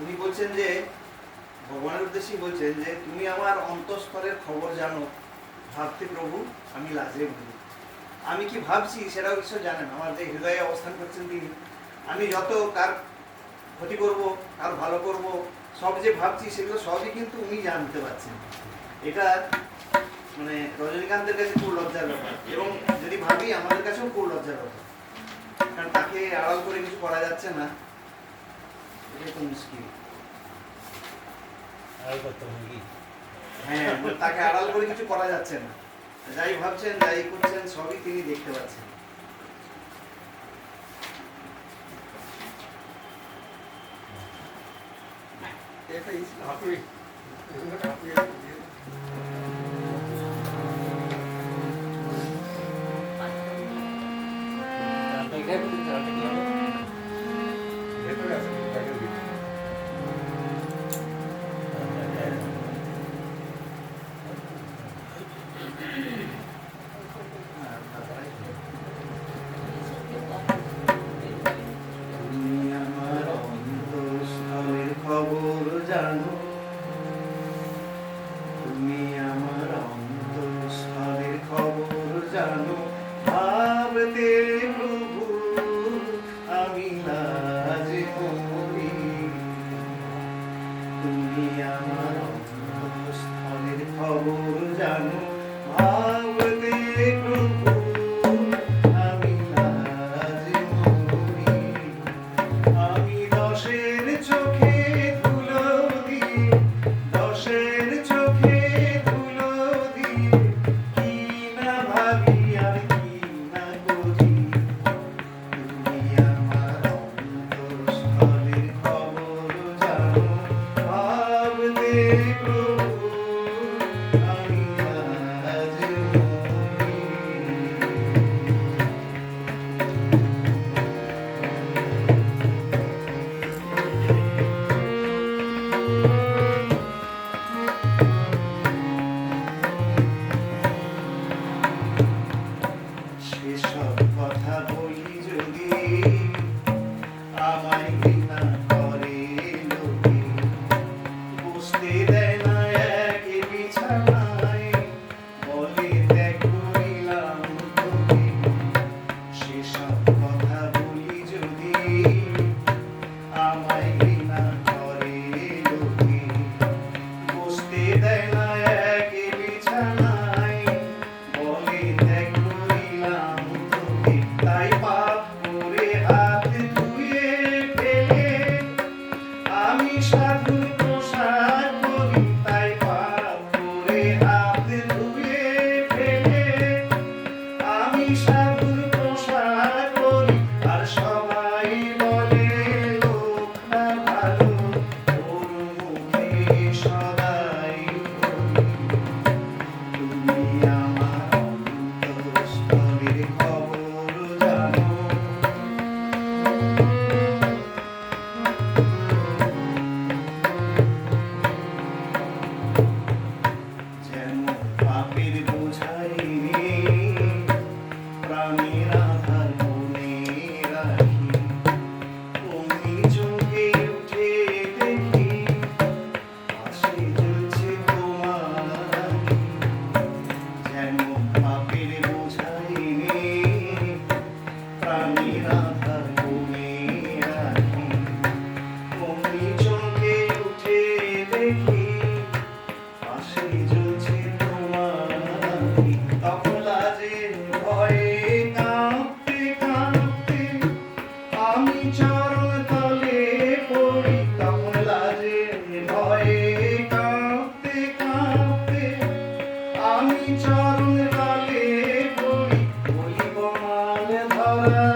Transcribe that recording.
উনি বলছেন যে, ভগবানের উদ্দেশ্যে বলছেন যে, তুমি আমার অন্তঃস্তরের খবর জানো। ভাবতে প্রভু, আমি লাজে ভুলি আমি কি ভাবছি সেটাও ঈশ্বর জানেন। আমার যে হৃদয়ে অবস্থান করছেন তিনি। আমি যত কার ক্ষতি করব, কার ভালো করব, সব যে ভাবছি সেগুলো সবই কিন্তু উনি জানতে পারছেন। এটা মানে রজনীকান্তের কাছে খুব লজ্জার ব্যাপার। এবং যদি ভাবি, আমাদের কাছেও খুব লজ্জার ব্যাপার। কারণ তাকে আড়াল করে কিছু করা যাচ্ছে না। এটা তো মুশকিল আর কত হ্যাঁ তাকে আড়াল করে কিছু করা যাচ্ছে না। যাই ভাবছেন যাই করছেন সবই তিনি দেখতে পাচ্ছেন। চালটা জানো ভাবতে প্রভু আমি লাজ যে তুমি আমার স্থলের খবর জানো stay there. Oh.